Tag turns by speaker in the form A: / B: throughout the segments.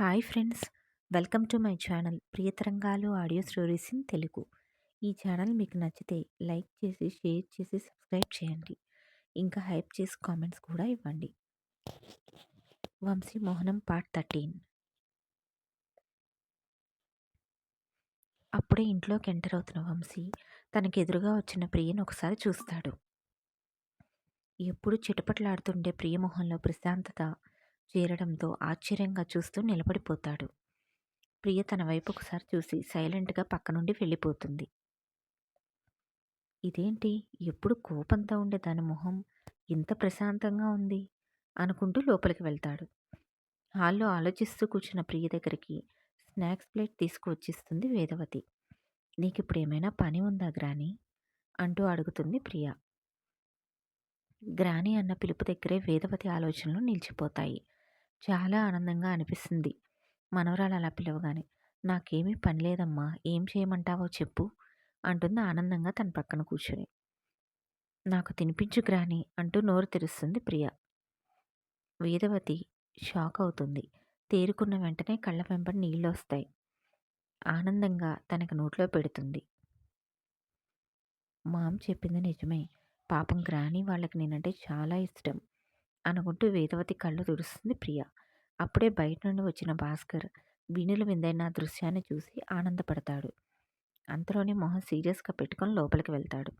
A: Hi friends. Welcome to my channel ప్రియతరంగాలు audio stories in Telugu. ఈ channel మీకు నచ్చితే like చేసి షేర్ చేసి సబ్స్క్రైబ్ చేయండి. ఇంకా హైప్ చేసి కామెంట్స్ కూడా ఇవ్వండి. Vamsi Mohanam part thirteen. అప్పుడే ఇంట్లోకి ఎంటర్ అవుతున్న వంశీ తనకి ఎదురుగా వచ్చిన ప్రియను ఒకసారి చూస్తాడు. ఎప్పుడు చిటపట్లాడుతుండే ప్రియమోహంలో ప్రశాంతత చేరడంతో ఆశ్చర్యంగా చూస్తూ నిలబడిపోతాడు. ప్రియ తన వైపు ఒకసారి చూసి సైలెంట్గా పక్క నుండి వెళ్ళిపోతుంది. ఇదేంటి? ఎప్పుడు కోపంతో ఉండే దాని మొహం? ఇంత ప్రశాంతంగా ఉంది అనుకుంటూ లోపలికి వెళ్తాడు. హాల్లో ఆలోచిస్తూ కూర్చున్న ప్రియ దగ్గరికి స్నాక్స్ ప్లేట్ తీసుకువచ్చిస్తుంది వేదవతి. నీకు ఇప్పుడు ఏమైనా పని ఉందా గ్రాని? అంటూ అడుగుతుంది ప్రియ. గ్రాని అన్న పిలుపు దగ్గరే వేదవతి ఆలోచనలు నిలిచిపోతాయి. చాలా ఆనందంగా అనిపిస్తుంది. మనవరాలు అలా పిలవగానే నాకేమీ పని లేదమ్మా ఏం చేయమంటావో చెప్పు అంటుంది ఆనందంగా తన పక్కన కూర్చొని. నాకు తినిపించు గ్రాని అంటూ నోరు తెరుస్తుంది ప్రియ. వేదవతి షాక్ అవుతుంది. తేరుకున్న వెంటనే కళ్ళ వెంబడి నీళ్ళు వస్తాయి. ఆనందంగా తనకు నోట్లో పెడుతుంది. మామ్ చెప్పింది నిజమే. పాపం గ్రాని వాళ్ళకి నేనంటే చాలా ఇష్టం. అనుకుంటూ వేదవతి కళ్ళు తుడుస్తుంది ప్రియ. అప్పుడే బయట నుండి వచ్చిన భాస్కర్ వీణుల విందైన దృశ్యాన్ని చూసి ఆనందపడతాడు. అంతలోనే మొహం సీరియస్గా పెట్టుకొని లోపలికి వెళ్తాడు.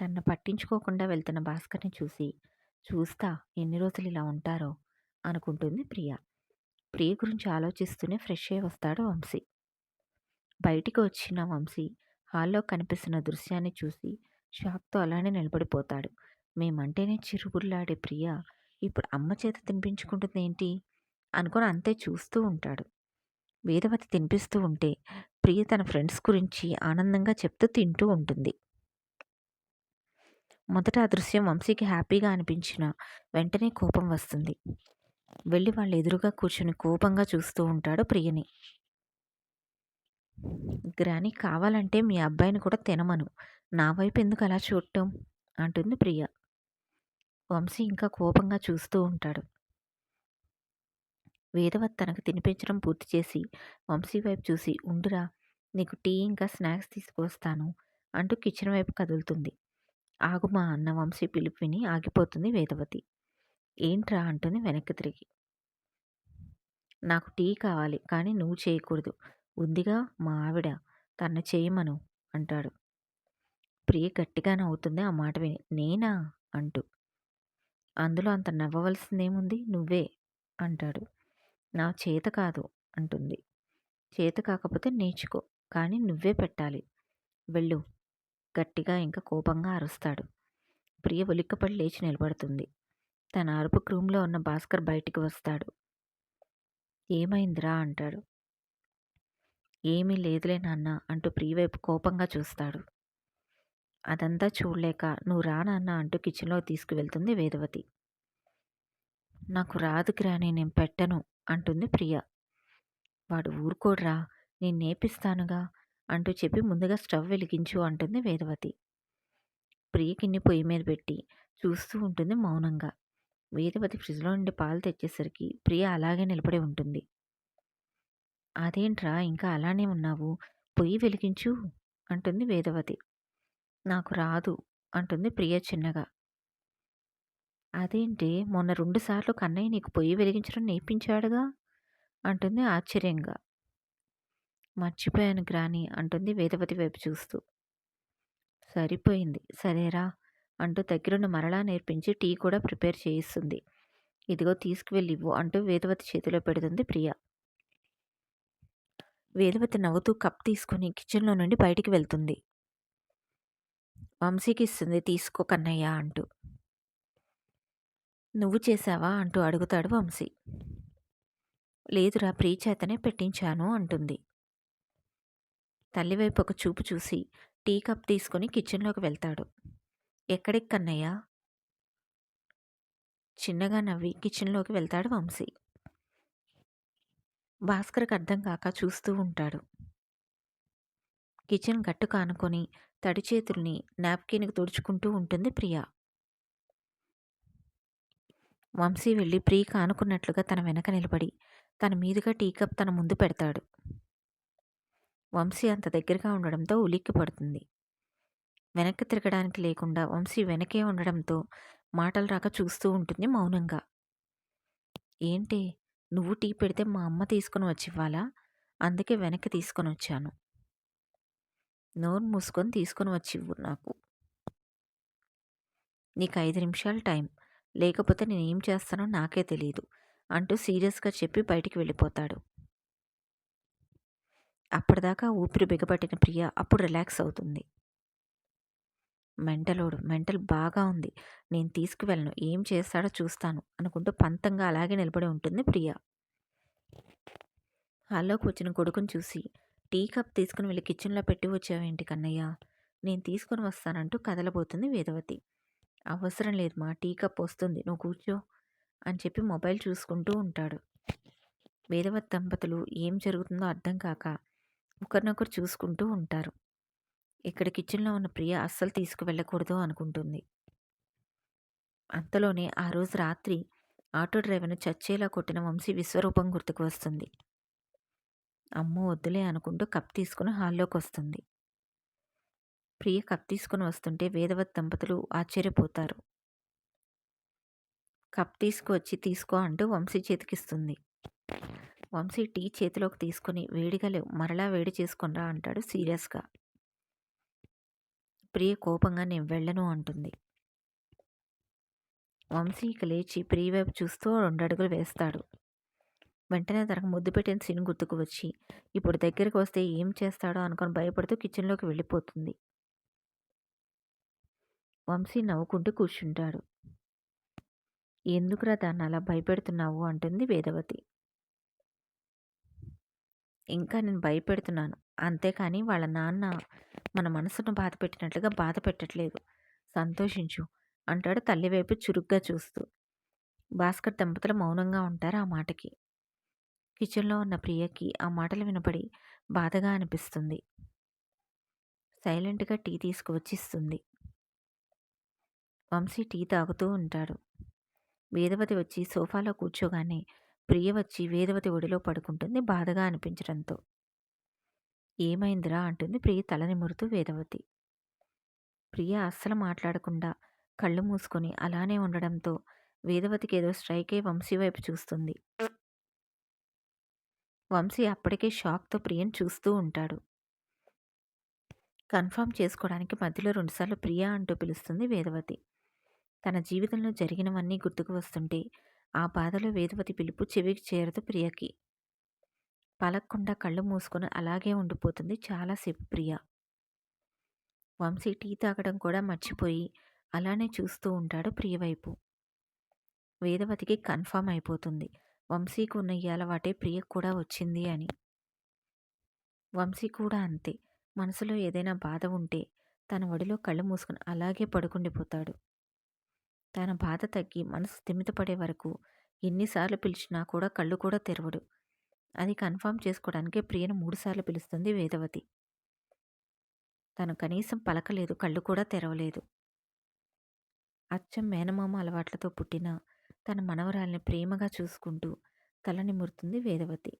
A: తన్ను పట్టించుకోకుండా వెళ్తున్న భాస్కర్ని చూసి చూస్తా ఎన్ని రోజులు ఇలా ఉంటారో అనుకుంటుంది ప్రియ. ప్రియ గురించి ఆలోచిస్తూనే ఫ్రెష్ అయి వస్తాడు వంశీ. బయటికి వచ్చిన వంశీ హాల్లో కనిపిస్తున్న దృశ్యాన్ని చూసి షాక్తో అలానే నిలబడిపోతాడు. మేమంటేనే చిరుగుర్లాడే ప్రియ ఇప్పుడు అమ్మ చేత తినిపించుకుంటుంది ఏంటి అనుకుని అంతే చూస్తూ ఉంటాడు. వేదవతి తినిపిస్తూ ఉంటే ప్రియ తన ఫ్రెండ్స్ గురించి ఆనందంగా చెప్తూ తింటూ ఉంటుంది. మొదట ఆ దృశ్యం వంశీకి హ్యాపీగా అనిపించిన వెంటనే కోపం వస్తుంది. వెళ్ళి వాళ్ళ ఎదురుగా కూర్చుని కోపంగా చూస్తూ ఉంటాడు ప్రియని. గ్రాని కావాలంటే మీ అబ్బాయిని కూడా తినమను. నా వైపు ఎందుకు అలా చూడటం? అంటుంది ప్రియ. వంశీ ఇంకా కోపంగా చూస్తూ ఉంటాడు. వేదవత్ తనకు తినిపించడం పూర్తి చేసి వంశీ వైపు చూసి ఉండురా నీకు టీ ఇంకా స్నాక్స్ తీసుకొస్తాను అంటూ కిచెన్ వైపు కదులుతుంది. ఆగుమా అన్న వంశీ పిలుపు విని ఆగిపోతుంది వేదవతి. ఏంట్రా అంటుంది వెనక్కి తిరిగి. నాకు టీ కావాలి కానీ నువ్వు చేయకూడదు. ఉందిగా మా ఆవిడ తన చేయమను అంటాడు. ప్రియ గట్టిగా నవ్వుతుంది ఆ మాట విని. నేనా? అంటూ. అందులో అంత నవ్వవలసిందేముంది? నువ్వే అంటాడు. నా చేత కాదు అంటుంది. చేత కాకపోతే నేర్చుకో కానీ నువ్వే పెట్టాలి. వెళ్ళు. గట్టిగా ఇంకా కోపంగా అరుస్తాడు. ప్రియ ఒలిక్కపడి లేచి నిలబడుతుంది. తన అరుపు రూమ్లో ఉన్న భాస్కర్ బయటికి వస్తాడు. ఏమైందిరా అంటాడు. ఏమీ లేదులే నాన్న అంటూ ప్రియవైపు కోపంగా చూస్తాడు. అదంతా చూడలేక నువ్వు రానన్న అంటూ కిచెన్లో తీసుకువెళ్తుంది వేదవతి. నాకు రాదు గ్రాని నేను పెట్టను అంటుంది ప్రియ. వాడు ఊరుకోడ్రా నేను నేపిస్తానుగా అంటూ చెప్పి ముందుగా స్టవ్ వెలిగించు అంటుంది వేదవతి. ప్రియకిన్ని పొయ్యి మీద పెట్టి చూస్తూ ఉంటుంది మౌనంగా. వేదవతి ఫ్రిడ్జ్లో నుండి పాలు తెచ్చేసరికి ప్రియ అలాగే నిలబడి ఉంటుంది. అదేంట్రా ఇంకా అలానే ఉన్నావు పొయ్యి వెలిగించు అంటుంది వేదవతి. నాకు రాదు అంటుంది ప్రియ చిన్నగా. అదేంటి? మొన్న రెండుసార్లు కన్నయ్య నీకు పొయ్యి వెలిగించడం నేర్పించాడుగా? అంటుంది ఆశ్చర్యంగా. మర్చిపోయాను గ్రాని అంటుంది వేదవతి వైపు చూస్తూ. సరిపోయింది. సరేరా అంటూ దగ్గరున్న మరలా నేర్పించి టీ కూడా ప్రిపేర్ చేయిస్తుంది. ఇదిగో తీసుకువెళ్ళివ్వు అంటూ వేదవతి చేతిలో పెడుతుంది ప్రియ. వేదవతి నవ్వుతూ కప్ తీసుకుని కిచెన్లో నుండి బయటికి వెళ్తుంది. వంశీకి ఇస్తుంది తీసుకో కన్నయ్య అంటూ. నువ్వు చేశావా? అంటూ అడుగుతాడు వంశీ. లేదురా ప్రీచేతనే పెట్టించాను అంటుంది. తల్లివైపు ఒక చూపు చూసి టీ కప్ తీసుకుని కిచెన్లోకి వెళ్తాడు. ఎక్కడికి కన్నయ్య? చిన్నగా నవ్వి కిచెన్లోకి వెళ్తాడు వంశీ. భాస్కర్కి అర్థం కాక చూస్తూ ఉంటాడు. కిచెన్ గట్టు కానుకొని తడి చేతుల్ని నాప్కిన్కి తుడుచుకుంటూ ఉంటుంది ప్రియా. వంశీ వెళ్ళి ప్రియకి ఆనుకున్నట్లుగా తన వెనక నిలబడి తన మీదుగా టీ కప్ తన ముందు పెడతాడు. వంశీ అంత దగ్గరగా ఉండడంతో ఉలిక్కి పడుతుంది. వెనక్కి తిరగడానికి లేకుండా వంశీ వెనకే ఉండడంతో మాటలు రాక చూస్తూ ఉంటుంది మౌనంగా. ఏంటి నువ్వు టీ పెడితే మా అమ్మ తీసుకుని వచ్చి ఇవ్వాలా? అందుకే వెనక్కి తీసుకొని వచ్చాను. నోరు మూసుకొని తీసుకొని వచ్చి ఇవ్వు నాకు. నీకు ఐదు నిమిషాలు టైం లేకపోతే నేను ఏం చేస్తానో నాకే తెలియదు అంటూ సీరియస్గా చెప్పి బయటికి వెళ్ళిపోతాడు. అప్పటిదాకా ఊపిరి బిగపట్టిన ప్రియ అప్పుడు రిలాక్స్ అవుతుంది. మెంటలోడు మెంటల్ బాగా ఉంది. నేను తీసుకువెళ్ళను. ఏం చేస్తాడో చూస్తాను అనుకుంటూ పంతంగా అలాగే నిలబడి ఉంటుంది ప్రియ. హాల్లోకి వచ్చిన కొడుకుని చూసి టీ కప్ తీసుకుని వెళ్ళి కిచెన్లో పెట్టి వచ్చావేంటి కన్నయ్య? నేను తీసుకొని వస్తానంటూ కదలబోతుంది వేదవతి. అవసరం లేదు మా టీ కప్ వస్తుంది నువ్వు కూర్చో అని చెప్పి మొబైల్ చూసుకుంటూ ఉంటాడు. వేదవతి దంపతులు ఏం జరుగుతుందో అర్థం కాక ఒకరినొకరు చూసుకుంటూ ఉంటారు. ఇక్కడ కిచెన్లో ఉన్న ప్రియ అస్సలు తీసుకువెళ్ళకూడదు అనుకుంటుంది. అంతలోనే ఆ రోజు రాత్రి ఆటో డ్రైవర్ను చచ్చేలా కొట్టిన వంశీ విశ్వరూపం గుర్తుకు వస్తుంది. అమ్మో! వద్దులే అనుకుంటూ కప్ తీసుకుని హాల్లోకి వస్తుంది ప్రియ కప్ తీసుకుని వస్తుంటే వేదవత్ దంపతులు ఆశ్చర్యపోతారు. కప్ తీసుకువచ్చి తీసుకో అంటూ వంశీ చేతికిస్తుంది. వంశీ టీ చేతిలోకి తీసుకొని వేడిగా లేవు మరలా వేడి చేసుకునిరా అంటాడు సీరియస్గా. ప్రియ కోపంగా నేను వెళ్ళను అంటుంది. వంశీ ఇక లేచి ప్రియ వైపు చూస్తూ రెండు అడుగులు వేస్తాడు. వెంటనే తనకు ముద్దు పెట్టిన సీన్ గుర్తుకు వచ్చి ఇప్పుడు దగ్గరికి వస్తే ఏం చేస్తాడో అనుకొని భయపడుతూ కిచెన్లోకి వెళ్ళిపోతుంది. వంశీ నవ్వుకుంటూ కూర్చుంటాడు. ఎందుకురా దాన్ని అలా భయపెడుతున్నావు? అంటుంది వేదవతి. ఇంకా నేను భయపెడుతున్నాను. అంతేకాని వాళ్ళ నాన్న మన మనసును బాధ పెట్టినట్లుగా బాధ పెట్టట్లేదు. సంతోషించు అంటాడు తల్లివైపు చురుగ్గా చూస్తూ. భాస్కర్ దంపతులు మౌనంగా ఉంటారు ఆ మాటకి. కిచెన్లో ఉన్న ప్రియకి ఆ మాటలు వినపడి బాధగా అనిపిస్తుంది. సైలెంట్గా టీ తీసుకువచ్చిస్తుంది. వంశీ టీ తాగుతూ ఉంటాడు. వేదవతి వచ్చి సోఫాలో కూర్చోగానే ప్రియ వచ్చి వేదవతి ఒడిలో పడుకుంటుంది బాధగా అనిపించడంతో. ఏమైందిరా అంటుంది ప్రియ తల నిమురుతూ వేదవతి. ప్రియ అస్సలు మాట్లాడకుండా కళ్ళు మూసుకొని అలానే ఉండడంతో వేదవతికి ఏదో స్ట్రైక్ అయి వంశీ వైపు చూస్తుంది. వంశీ అప్పటికే షాక్తో ప్రియను చూస్తూ ఉంటాడు. కన్ఫర్మ్ చేసుకోవడానికి మధ్యలో రెండుసార్లు ప్రియా అంటూ పిలుస్తుంది వేదవతి. తన జీవితంలో జరిగినవన్నీ గుర్తుకు వస్తుంటే ఆ బాధలో వేదవతి పిలుపు చెవికి చేరదు ప్రియకి. పలక్కుండా కళ్ళు మూసుకొని అలాగే ఉండిపోతుంది చాలాసేపు ప్రియ. వంశీ టీ తాగడం కూడా మర్చిపోయి అలానే చూస్తూ ఉంటాడు ప్రియవైపు. వేదవతికి కన్ఫామ్ అయిపోతుంది. వంశీకి ఉన్న ఈ అలవాటే ప్రియకు కూడా వచ్చింది అని. వంశీ కూడా అంతే. మనసులో ఏదైనా బాధ ఉంటే తన ఒడిలో కళ్ళు మూసుకుని అలాగే పడుకుండిపోతాడు. తన బాధ తగ్గి మనసు తిమితపడే వరకు ఎన్నిసార్లు పిలిచినా కూడా కళ్ళు కూడా తెరవడు. అది కన్ఫర్మ్ చేసుకోవడానికే ప్రియను మూడుసార్లు పిలుస్తుంది వేదవతి. తను కనీసం పలకలేదు కళ్ళు కూడా తెరవలేదు. అచ్చం మేనమామ అలవాట్లతో పుట్టిన తన మనవరాల్ని ప్రేమగా చూసుకుంటూ తలనిమురుతుంది వేదవతి.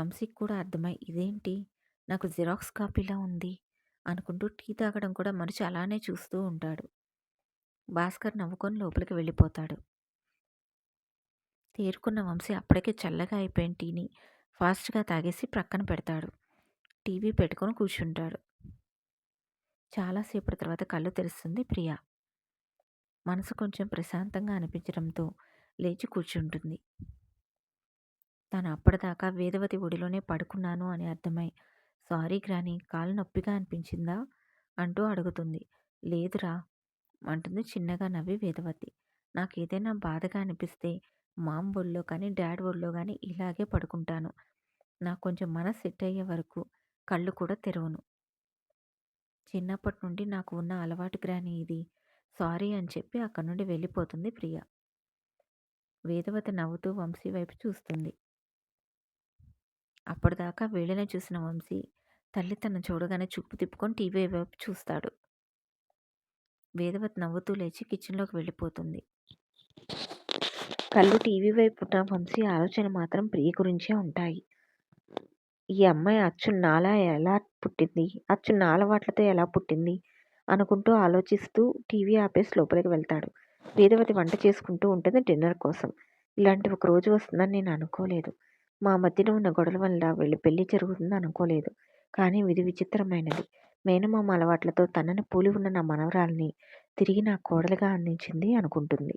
A: వంశీకి కూడా అర్థమై ఇదేంటి? నాకు జిరాక్స్ కాపీలా ఉంది అనుకుంటూ టీ తాగడం కూడా మనిషి అలానే చూస్తూ ఉంటాడు. భాస్కర్ నవ్వుకొని లోపలికి వెళ్ళిపోతాడు. తేరుకున్న వంశీ అప్పటికే చల్లగా అయిపోయిన టీని ఫాస్ట్గా తాగేసి ప్రక్కన పెడతాడు. టీవీ పెట్టుకొని కూర్చుంటాడు. చాలాసేపటి తర్వాత కళ్ళు తెరుస్తుంది ప్రియా. మనసు కొంచెం ప్రశాంతంగా అనిపించడంతో లేచి కూర్చుంటుంది. తను అప్పటిదాకా వేదవతి ఒడిలోనే పడుకున్నాను అని అర్థమై సారీ గ్రాని కాలు నొప్పిగా అనిపించిందా? అంటూ అడుగుతుంది. లేదురా అంటుంది చిన్నగా నవ్వి వేదవతి. నాకు ఏదైనా బాధగా అనిపిస్తే మామ్ ఒళ్ళో కానీ డాడ్ ఒళ్ళో కానీ ఇలాగే పడుకుంటాను. నాకు కొంచెం మనసు సెట్ అయ్యే వరకు కళ్ళు కూడా తెరవను. చిన్నప్పటి నుండి నాకు ఉన్న అలవాటు గ్రాని ఇది. సారీ అని చెప్పి అక్కడి నుండి వెళ్ళిపోతుంది ప్రియ వేదవతి నవ్వుతూ వంశీ వైపు చూస్తుంది అప్పటిదాకా వీళ్ళని చూసిన వంశీ తల్లి తన చూడగానే చూపు తిప్పుకొని టీవీ వైపు చూస్తాడు వేదవతి నవ్వుతూ లేచి కిచెన్లోకి వెళ్ళిపోతుంది కళ్ళు టీవీ వైపు ఉన్న వంశీ ఆలోచన మాత్రం ప్రియ గురించే ఉంటాయి. ఈ అమ్మాయి అచ్చు నాలా ఎలా పుట్టింది? అచ్చు నాలవాట్లతో ఎలా పుట్టింది? అనుకుంటూ ఆలోచిస్తూ టీవీ ఆపేసి లోపలికి వెళ్తాడు. వేదవతి వంట చేసుకుంటూ ఉంటుంది డిన్నర్ కోసం. ఇలాంటి ఒక రోజు వస్తుందని నేను అనుకోలేదు. మా మధ్యన ఉన్న గొడవల వల్ల వెళ్ళి పెళ్ళి జరుగుతుంది అనుకోలేదు. కానీ విధి విచిత్రమైనది. మేనమామ అలవాట్లతో తనని పోలి ఉన్న నా మనవరాల్ని తిరిగి నా కోడలుగా అందించింది అనుకుంటుంది.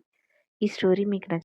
A: ఈ స్టోరీ మీకు నచ్చి